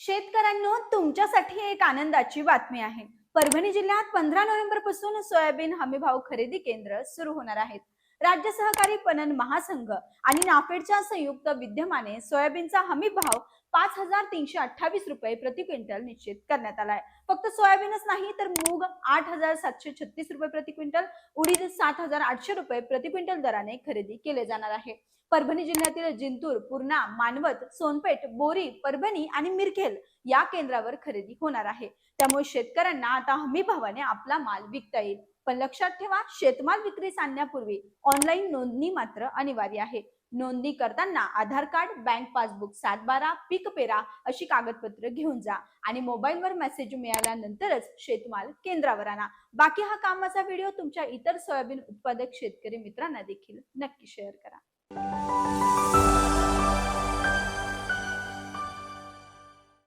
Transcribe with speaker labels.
Speaker 1: शेतकऱ्यांनो तुमच्यासाठी एक आनंदाची बातमी आहे. परभणी जिल्ह्यात पंधरा नोव्हेंबरपासून सोयाबीन हमीभाव खरेदी केंद्र सुरू होणार आहेत. राज्य सहकारी पणन महासंघ आणि नाफेडच्या संयुक्त विद्यमाने सोयाबीनचा हमी भाव पाच हजार तीनशे अठ्ठावीस रुपये प्रति क्विंटल निश्चित करण्यात आलाय. फक्त सोयाबीनच नाही तर मूग आठ हजार सातशे छत्तीस रुपये प्रति क्विंटल उडीद सात हजार आठशे रुपये प्रति क्विंटल दराने खरेदी केले जाणार आहे. परभणी जिल्ह्यातील जिंतूर पूर्णा मानवत सोनपेठ बोरी परभणी आणि मिरखेल या केंद्रावर खरेदी होणार आहे. त्यामुळे शेतकऱ्यांना आता हमी भावाने आपला माल विकता येईल. पण लक्षात ठेवा शेतमाल विक्रीस आणण्यापूर्वी ऑनलाईन नोंदणी मात्र अनिवार्य आहे. नोंदणी करताना आधार कार्ड बँक पासबुक सात बारा पीक पेरा अशी कागदपत्र घेऊन जा आणि मोबाईलवर मेसेज मिळाल्यानंतरच शेतमाल केंद्रावर आणा. बाकी हा कामाचा व्हिडिओ तुमच्या इतर सोयाबीन उत्पादक शेतकरी मित्रांना देखील नक्की शेअर करा.